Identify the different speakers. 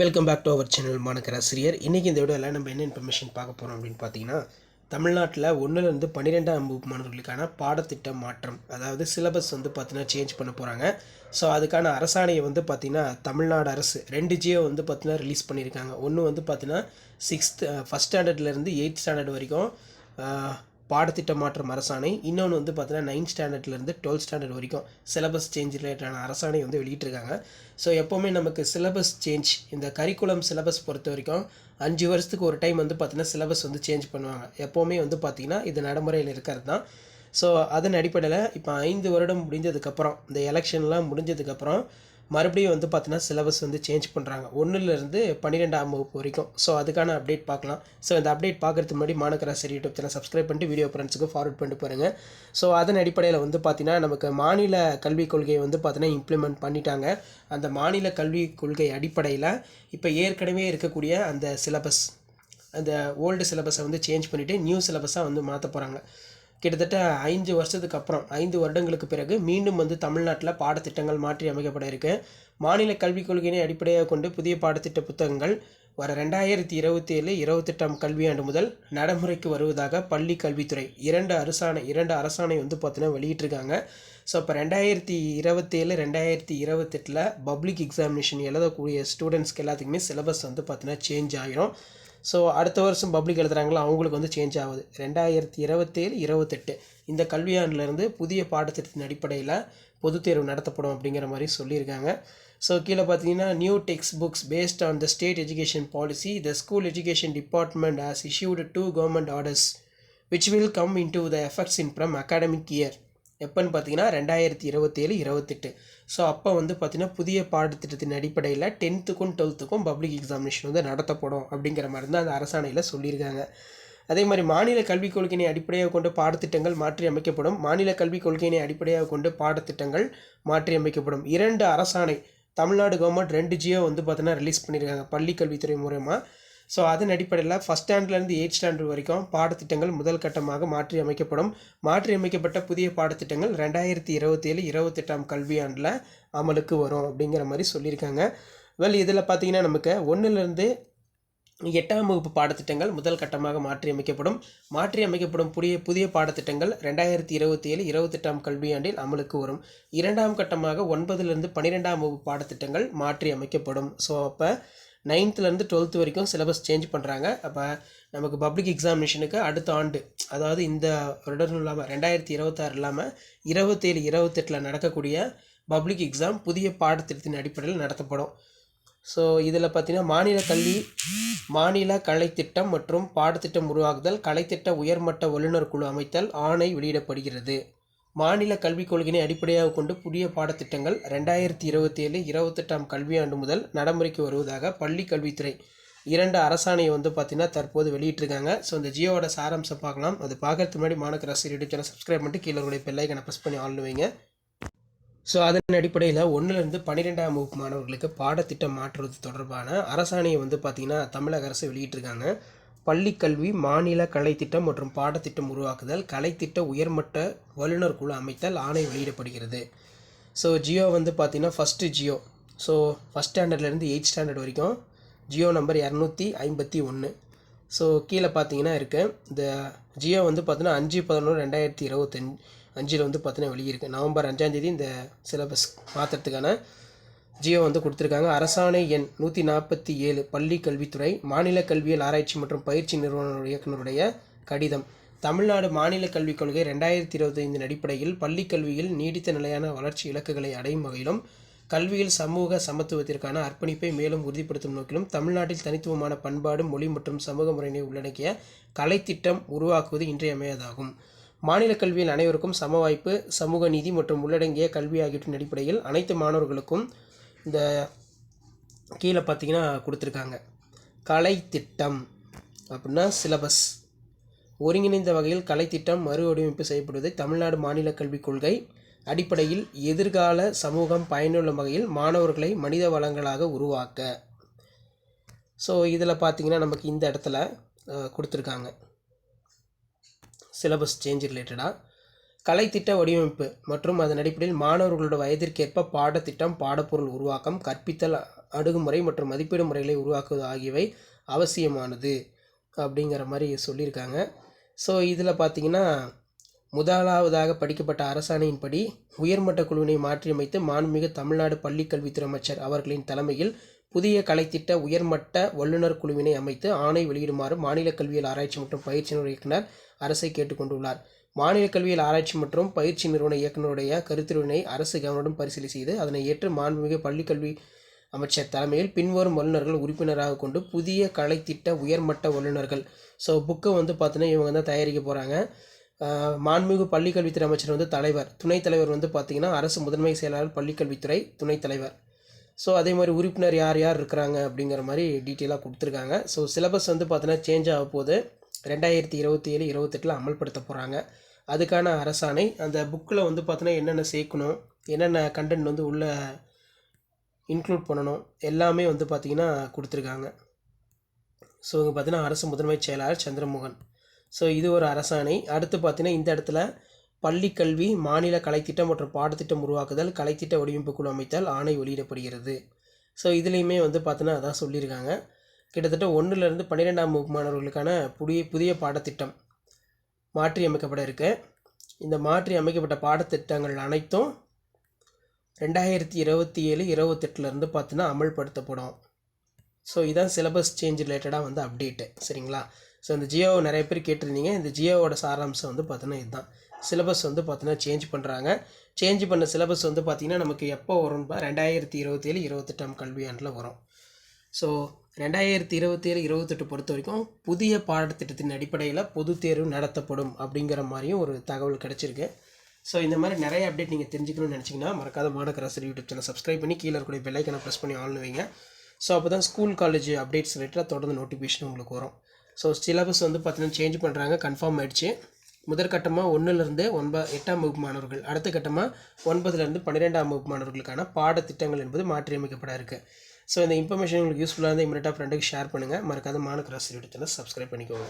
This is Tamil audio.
Speaker 1: Welcome back to our channel மாணக்கராசிரியர் இன்றைக்கி இந்த வீடியோவில் நம்ம என்ன இன்ஃபர்மேஷன் பார்க்க போகிறோம் அப்படின்னு பார்த்தீங்கன்னா தமிழ்நாட்டில் ஒன்றுலேருந்து பன்னிரெண்டாம் வகுப்பு மாணவர்களுக்கான பாடத்திட்ட மாற்றம் அதாவது சிலபஸ் வந்து பார்த்திங்கன்னா சேஞ்ச் பண்ண போகிறாங்க ஸோ அதுக்கான அரசாணையை வந்து பார்த்திங்கன்னா தமிழ்நாடு அரசு ரெண்டு ஜியோ வந்து பார்த்திங்கன்னா ரிலீஸ் பண்ணியிருக்காங்க. ஒன்று வந்து பார்த்திங்கன்னா சிக்ஸ்த் ஃபஸ்ட் ஸ்டாண்டர்ட்லேருந்து எயித் ஸ்டாண்டர்ட் வரைக்கும் பாடத்திட்ட மாற்றம் அரசாணை. இன்னொன்று வந்து பார்த்தீங்கன்னா நைன்த் ஸ்டாண்டர்ட்லேருந்து டுவெல்த் ஸ்டாண்டர்ட் வரைக்கும் சிலபஸ் சேஞ்ச் ரிலேட்டடான அரசாணை வந்து வெளியிட்டிருக்காங்க. ஸோ எப்போவுமே நமக்கு சிலபஸ் சேஞ்ச் இந்த கரிக்குலம் சிலபஸ் பொறுத்த வரைக்கும் அஞ்சு வருஷத்துக்கு ஒரு டைம் வந்து பார்த்திங்கன்னா சிலபஸ் வந்து சேஞ்ச் பண்ணுவாங்க. எப்போவுமே வந்து பார்த்திங்கன்னா இது நடைமுறையில் இருக்கிறது தான். ஸோ அதன் அடிப்படையில் இப்போ ஐந்து வருடம் முடிஞ்சதுக்கப்புறம் இந்த எலெக்ஷன்லாம் முடிஞ்சதுக்கப்புறம் மறுபடியும் வந்து பார்த்தீங்கன்னா சிலபஸ் வந்து சேஞ்ச் பண்ணுறாங்க ஒன்றுலேருந்து பன்னிரெண்டாம் வகுப்பு வரைக்கும். ஸோ அதுக்கான அப்டேட் பார்க்கலாம். ஸோ இந்த அப்டேட் பார்க்குறதுக்கு முன்னாடி மாநகராசி யூடியூப் சேனல் சப்ஸ்கிரைப் பண்ணிட்டு வீடியோ ஃப்ரெண்ட்ஸுக்கு ஃபார்வர்ட் பண்ணிட்டு பாருங்க ஸோ அதன் அடிப்படையில் வந்து பார்த்திங்கன்னா நமக்கு மாநில கல்விக் கொள்கையை வந்து பார்த்தீங்கன்னா இம்ப்ளிமெண்ட் பண்ணிட்டாங்க. அந்த மாநில கல்விக் கொள்கை அடிப்படையில் இப்போ ஏற்கனவே இருக்கக்கூடிய அந்த சிலபஸ் அந்த ஓல்டு சிலபஸை வந்து சேஞ்ச் பண்ணிவிட்டு நியூ சிலபஸாக வந்து மாற்ற போகிறாங்க கிட்டத்தட்ட ஐந்து வருஷத்துக்கு அப்புறம் ஐந்து வருடங்களுக்கு பிறகு மீண்டும் வந்து தமிழ்நாட்டில் பாடத்திட்டங்கள் மாற்றி அமைக்கப்பட இருக்கு. மாநில கல்விக் கொள்கையினை அடிப்படையாக கொண்டு புதிய பாடத்திட்ட புத்தகங்கள் வர ரெண்டாயிரத்தி இருபத்தி ஏழு இருபத்தெட்டாம் கல்வியாண்டு முதல் நடைமுறைக்கு வருவதாக பள்ளி கல்வித்துறை இரண்டு அரசாணை இரண்டு அரசாணை வந்து பார்த்தீங்கன்னா வெளியிட்டிருக்காங்க. ஸோ இப்போ ரெண்டாயிரத்தி இருபத்தேழு ரெண்டாயிரத்தி இருபத்தெட்டில் பப்ளிக் எக்ஸாமினேஷன் எழுதக்கூடிய ஸ்டூடெண்ட்ஸ்க்கு எல்லாத்துக்குமே சிலபஸ் வந்து பார்த்தீங்கன்னா சேஞ்ச் ஆகிரும் ஸோ அடுத்த வருஷம் பப்ளிக் எழுதுகிறாங்களோ அவங்களுக்கு வந்து சேஞ்ச் ஆகுது. ரெண்டாயிரத்தி இருபத்தேழு இருபத்தெட்டு. இந்த கல்வியாண்டிலேருந்து புதிய பாடத்திட்டத்தின் அடிப்படையில் பொதுத் தேர்வு நடத்தப்படும் அப்படிங்கிற மாதிரி சொல்லியிருக்காங்க. ஸோ கீழே பார்த்தீங்கன்னா new text books based on the state education policy the school education department has issued two government orders which will come in to the effects in from academic year எப்போன்னு பார்த்தீங்கன்னா ரெண்டாயிரத்தி இருபத்தேழு இருபத்தெட்டு. ஸோ அப்போ வந்து பார்த்தீங்கன்னா புதிய பாடத்திட்டத்தின் அடிப்படையில் டென்த்துக்கும் டுவெல்த்துக்கும் பப்ளிக் எக்ஸாமினேஷன் வந்து நடத்தப்படும் அப்படிங்கிற மாதிரி தான் அந்த அரசாணையில் சொல்லியிருக்காங்க. அதே மாதிரி மாநில கல்விக் கொள்கையினை அடிப்படையாக கொண்டு பாடத்திட்டங்கள் மாற்றி அமைக்கப்படும் மாநில கல்விக் கொள்கையினை அடிப்படையாக கொண்டு பாடத்திட்டங்கள் மாற்றி அமைக்கப்படும் இரண்டு அரசாணை தமிழ்நாடு கவர்மெண்ட் ரெண்டு ஜியோ வந்து பார்த்தீங்கன்னா ரிலீஸ் பண்ணியிருக்காங்க பள்ளிக்கல்வித்துறை மூலயமா ஸோ அதன் அடிப்படையில் ஃபஸ்ட் ஸ்டாண்டர்ட்லேருந்து எயிட் ஸ்டாண்டர்ட் வரைக்கும் பாடத்திட்டங்கள் முதல் கட்டமாக மாற்றி அமைக்கப்படும். மாற்றி அமைக்கப்பட்ட புதிய பாடத்திட்டங்கள் ரெண்டாயிரத்தி இருபத்தேழு இருபத்தெட்டாம் கல்வியாண்டில் அமலுக்கு வரும் அப்படிங்கிற மாதிரி சொல்லியிருக்காங்க. வெல் இதில் பார்த்தீங்கன்னா நமக்கு ஒன்றுலேருந்து எட்டாம் வகுப்பு பாடத்திட்டங்கள் முதல் கட்டமாக மாற்றி அமைக்கப்படும். மாற்றி அமைக்கப்படும் புதிய புதிய பாடத்திட்டங்கள் ரெண்டாயிரத்தி இருபத்தி ஏழு இருபத்தெட்டாம் கல்வியாண்டில் அமலுக்கு வரும். இரண்டாம் கட்டமாக ஒன்பதுலேருந்து பன்னிரெண்டாம் வகுப்பு பாடத்திட்டங்கள் மாற்றி அமைக்கப்படும். ஸோ அப்போ நைன்த்துலேருந்து டுவெல்த்து வரைக்கும் சிலபஸ் சேஞ்ச் பண்ணுறாங்க அப்போ நமக்கு பப்ளிக் எக்ஸாமினேஷனுக்கு அடுத்த ஆண்டு அதாவது இந்த வருடம் இல்லாமல் ரெண்டாயிரத்தி இருபத்தாறு இல்லாமல் இருபத்தேழு இருபத்தெட்டில் நடக்கக்கூடிய பப்ளிக் எக்ஸாம் புதிய பாடத்திட்டத்தின் அடிப்படையில் நடத்தப்படும். ஸோ இதில் பார்த்தீங்கன்னா மாநில கல்வி மாநில கலைத்திட்டம் மற்றும் பாடத்திட்டம் உருவாக்குதல் கலைத்திட்ட உயர்மட்ட வல்லுநர் குழு அமைத்தல் ஆணை வெளியிடப்படுகிறது. மாநில கல்விக் கொள்கையினை அடிப்படையாக கொண்டு புதிய பாடத்திட்டங்கள் ரெண்டாயிரத்தி இருபத்தி ஏழு இருபத்தெட்டாம் கல்வியாண்டு முதல் நடைமுறைக்கு வருவதாக பள்ளி கல்வித்துறை இரண்டு அரசாணையை வந்து பார்த்தீங்கன்னா தற்போது வெளியிட்டிருக்காங்க. ஸோ இந்த ஜியோவோட சாராம்சம் பார்க்கலாம். அது பார்க்கறதுக்கு முன்னாடி மாணவர் ஆசிரியர் யூடியூப் சேனல் சப்ஸ்கிரைப் பண்ணிட்டு கீழே உடைய பெல்லைக்கனை ப்ரெஸ் பண்ணி ஆன் வைங்க. ஸோ அதன் அடிப்படையில் ஒன்றுலேருந்து பன்னிரெண்டாம் வகுப்பு மாணவர்களுக்கு பாடத்திட்டம் மாற்றுவது தொடர்பான அரசாணையை வந்து பார்த்திங்கன்னா தமிழக அரசு வெளியிட்டிருக்காங்க. பள்ளிக்கல்வி மாநில கலைத்திட்டம் மற்றும் பாடத்திட்டம் உருவாக்குதல் கலைத்திட்ட உயர்மட்ட வல்லுநர் குழு அமைத்தல் ஆணை வெளியிடப்படுகிறது. ஸோ ஜியோ வந்து பார்த்திங்கன்னா ஃபஸ்ட்டு ஜியோ. ஸோ ஃபஸ்ட் ஸ்டாண்டர்ட்லேருந்து எயிட் ஸ்டாண்டர்ட் வரைக்கும் ஜியோ நம்பர் இரநூத்தி ஐம்பத்தி ஒன்று ஸோ கீழே பார்த்தீங்கன்னா இருக்குது இந்த ஜியோ வந்து பார்த்தீங்கன்னா அஞ்சு பதினொன்று ரெண்டாயிரத்தி இருபத்தஞ்சு அஞ்சில் வந்து பார்த்தீங்கன்னா வெளியிருக்கு. நவம்பர் அஞ்சாந்தேதி இந்த சிலபஸ் மாற்றுறதுக்கான ஜியோ வந்து கொடுத்துருக்காங்க. அரசாணை எண் நூற்றி நாற்பத்தி ஏழு பள்ளி கல்வித்துறை மாநில கல்வியல் ஆராய்ச்சி மற்றும் பயிற்சி நிறுவன இயக்குநருடைய கடிதம். தமிழ்நாடு மாநில கல்விக் கொள்கை ரெண்டாயிரத்தி இருபத்தைந்தின் அடிப்படையில் பள்ளி கல்வியில் நீடித்த நிலையான வளர்ச்சி இலக்குகளை அடையும் வகையிலும் கல்வியில் சமூக சமத்துவத்திற்கான அர்ப்பணிப்பை மேலும் உறுதிப்படுத்தும் நோக்கிலும் தமிழ்நாட்டில் தனித்துவமான பண்பாடு மொழி மற்றும் சமூக முறையினை உள்ளடக்கிய கலைத்திட்டம் உருவாக்குவது இன்றியமையாதாகும் மாநில கல்வியில் அனைவருக்கும் சம வாய்ப்பு சமூக நீதி மற்றும் உள்ளடங்கிய கல்வி ஆகியவற்றின் அடிப்படையில் அனைத்து மாணவர்களுக்கும் இந்த கீழே பார்த்தீங்கன்னா கொடுத்துருக்காங்க. கலைத்திட்டம் அப்படின்னா சிலபஸ் ஒருங்கிணைந்த வகையில் கலைத்திட்டம் மறு வடிவமைப்பு செய்யப்படுவதை தமிழ்நாடு மாநில கல்விக் கொள்கை அடிப்படையில் எதிர்கால சமூகம் பயனுள்ள வகையில் மாணவர்களை மனித வளங்களாக உருவாக்க. ஸோ இதில் பார்த்தீங்கன்னா நமக்கு இந்த இடத்துல கொடுத்துருக்காங்க. சிலபஸ் சேஞ்ச் ரிலேட்டடாக கலைத்திட்ட வடிவமைப்பு மற்றும் அதன் அடிப்படையில் மாணவர்களோட வயதிற்கேற்ப பாடத்திட்டம் பாடப்பொருள் உருவாக்கம் கற்பித்தல் அணுகுமுறை மற்றும் மதிப்பீடு முறைகளை உருவாக்குவது ஆகியவை அவசியமானது அப்படிங்கிற மாதிரி சொல்லியிருக்காங்க. ஸோ இதில் பார்த்தீங்கன்னா முதலாவதாக படிக்கப்பட்ட அரசாணையின்படி உயர்மட்ட குழுவினை மாற்றியமைத்து மாண்புமிகு தமிழ்நாடு பள்ளிக்கல்வித்துறை அமைச்சர் அவர்களின் தலைமையில் புதிய கலைத்திட்ட உயர்மட்ட வல்லுநர் குழுவினை அமைத்து ஆணை வெளியிடுமாறு மாநில கல்வியியல் ஆராய்ச்சி மற்றும் பயிற்சி இயக்குனர் அரசை கேட்டுக்கொண்டுள்ளார். மாநில கல்வியியல் ஆராய்ச்சி மற்றும் பயிற்சி நிறுவன இயக்குநருடைய கருத்துருவினை அரசு கவனம் பரிசீலனை செய்து அதனை ஏற்று மாண்புமிகு பள்ளிக்கல்வி அமைச்சர் தலைமையில் பின்வரும் வல்லுநர்கள் உறுப்பினராக கொண்டு புதிய கலைத்திட்ட உயர்மட்ட வல்லுநர்கள். ஸோ புக்கை வந்து பார்த்தீங்கன்னா இவங்க தான் தயாரிக்க போகிறாங்க மாண்புமிகு பள்ளிக்கல்வித்துறை அமைச்சர் வந்து தலைவர். துணைத் தலைவர் வந்து பார்த்திங்கன்னா அரசு முதன்மை செயலாளர் பள்ளிக்கல்வித்துறை துணைத் தலைவர். ஸோ அதே மாதிரி உறுப்பினர் யார் யார் இருக்கிறாங்க அப்படிங்கிற மாதிரி டீட்டெயிலாக கொடுத்துருக்காங்க. ஸோ சிலபஸ் வந்து பார்த்தீங்கன்னா சேஞ்ச் ஆக போகுது. ரெண்டாயிரத்தி இருபத்தி ஏழு இருபத்தெட்டில் அமல்படுத்த போகிறாங்க அதுக்கான அரசாணை அந்த புக்கில் வந்து பார்த்தீங்கன்னா என்னென்ன சேர்க்கணும் என்னென்ன கண்டென்ட் வந்து உள்ளே இன்க்ளூட் பண்ணணும் எல்லாமே வந்து பார்த்திங்கன்னா கொடுத்துருக்காங்க. ஸோ இங்கே பார்த்தீங்கன்னா அரசு முதன்மை செயலாளர் சந்திரமோகன். ஸோ இது ஒரு அரசாணை. அடுத்து பார்த்தீங்கன்னா இந்த இடத்துல பள்ளிக்கல்வி மாநில கலைத்திட்டம் மற்றும் பாடத்திட்டம் உருவாக்குதல் கலைத்திட்ட வடிவமைப்பு குழு அமைத்தால் ஆணை வெளியிடப்படுகிறது. ஸோ இதுலேயுமே வந்து பார்த்தீங்கன்னா அதான் சொல்லியிருக்காங்க. கிட்டத்தட்ட ஒன்றுலேருந்து பன்னிரெண்டாம் வகுப்பு மாணவர்களுக்கான புதிய புதிய பாடத்திட்டம் மாற்றி அமைக்கப்பட இருக்கு. இந்த மாற்றி அமைக்கப்பட்ட பாடத்திட்டங்கள் அனைத்தும் ரெண்டாயிரத்தி இருபத்தி ஏழு இருபத்தெட்டுலேருந்து பார்த்தீங்கன்னா அமல்படுத்தப்படும். ஸோ இதான் சிலபஸ் சேஞ்ச் ரிலேட்டடாக வந்து அப்டேட்டு சரிங்களா? ஸோ இந்த ஜியோவை நிறைய பேர் கேட்டிருந்தீங்க. இந்த ஜியோவோட சாராம்சம் வந்து பார்த்தீங்கன்னா இதுதான். சிலபஸ் வந்து பார்த்தீங்கன்னா சேஞ்ச் பண்ணுறாங்க சேஞ்ச் பண்ண சிலபஸ் வந்து பார்த்திங்கன்னா நமக்கு எப்போ வரும்பா ரெண்டாயிரத்தி இருபத்தேழு இருபத்தெட்டாம் கல்வியாண்டில் வரும். ஸோ ரெண்டாயிரத்தி இருபத்தேழு இருபத்தெட்டு பொறுத்த வரைக்கும் புதிய பாடத்திட்டத்தின் அடிப்படையில் பொது தேர்வு நடத்தப்படும் அப்படிங்கிற மாதிரியும் ஒரு தகவல் கிடச்சிருக்கு. ஸோ இந்த மாதிரி நிறைய அப்டேட் நீங்கள் தெரிஞ்சுக்கணும்னு நினச்சிங்கன்னா மறக்காத மாணக்கராசர் யூடியூப் சேனல் சப்ஸ்கிரைப் பண்ணி கீழே இருக்கக்கூடிய பெல்லைக்கனை ப்ரெஸ் பண்ணி ஆன் வைங்க. ஸோ அப்போ தான் ஸ்கூல் காலேஜ் அப்டேட்ஸ் ரிலேட்டடாக தொடர்ந்து நோட்டிஃபிகேஷன் உங்களுக்கு வரும். ஸோ சிலபஸ் வந்து பார்த்தீங்கன்னா சேஞ்ச் பண்ணுறாங்க கன்ஃபார்ம் ஆயிடுச்சு. முதற்கட்டமாக ஒன்றுலேருந்து ஒன்ப எட்டாம் வகுப்பு மாணவர்கள் அடுத்த கட்டமாக ஒன்பதுலேருந்து பன்னிரெண்டாம் வகுப்பு மாணவர்களுக்கான பாடத்திட்டங்கள் என்பது மாற்றியமைக்கப்பட இருக்குது ஸோ இந்த இன்ஃபர்மேஷன் உங்களுக்கு யூஸ்ஃபுல்லாக இருந்தால் இமீடியட்டாக ஃப்ரெண்டுக்கு ஷேர் பண்ணுங்கள் மறக்காத மாணக்கராசிரியர் சேனல் சப்ஸ்கிரைப் பண்ணிக்கோங்க.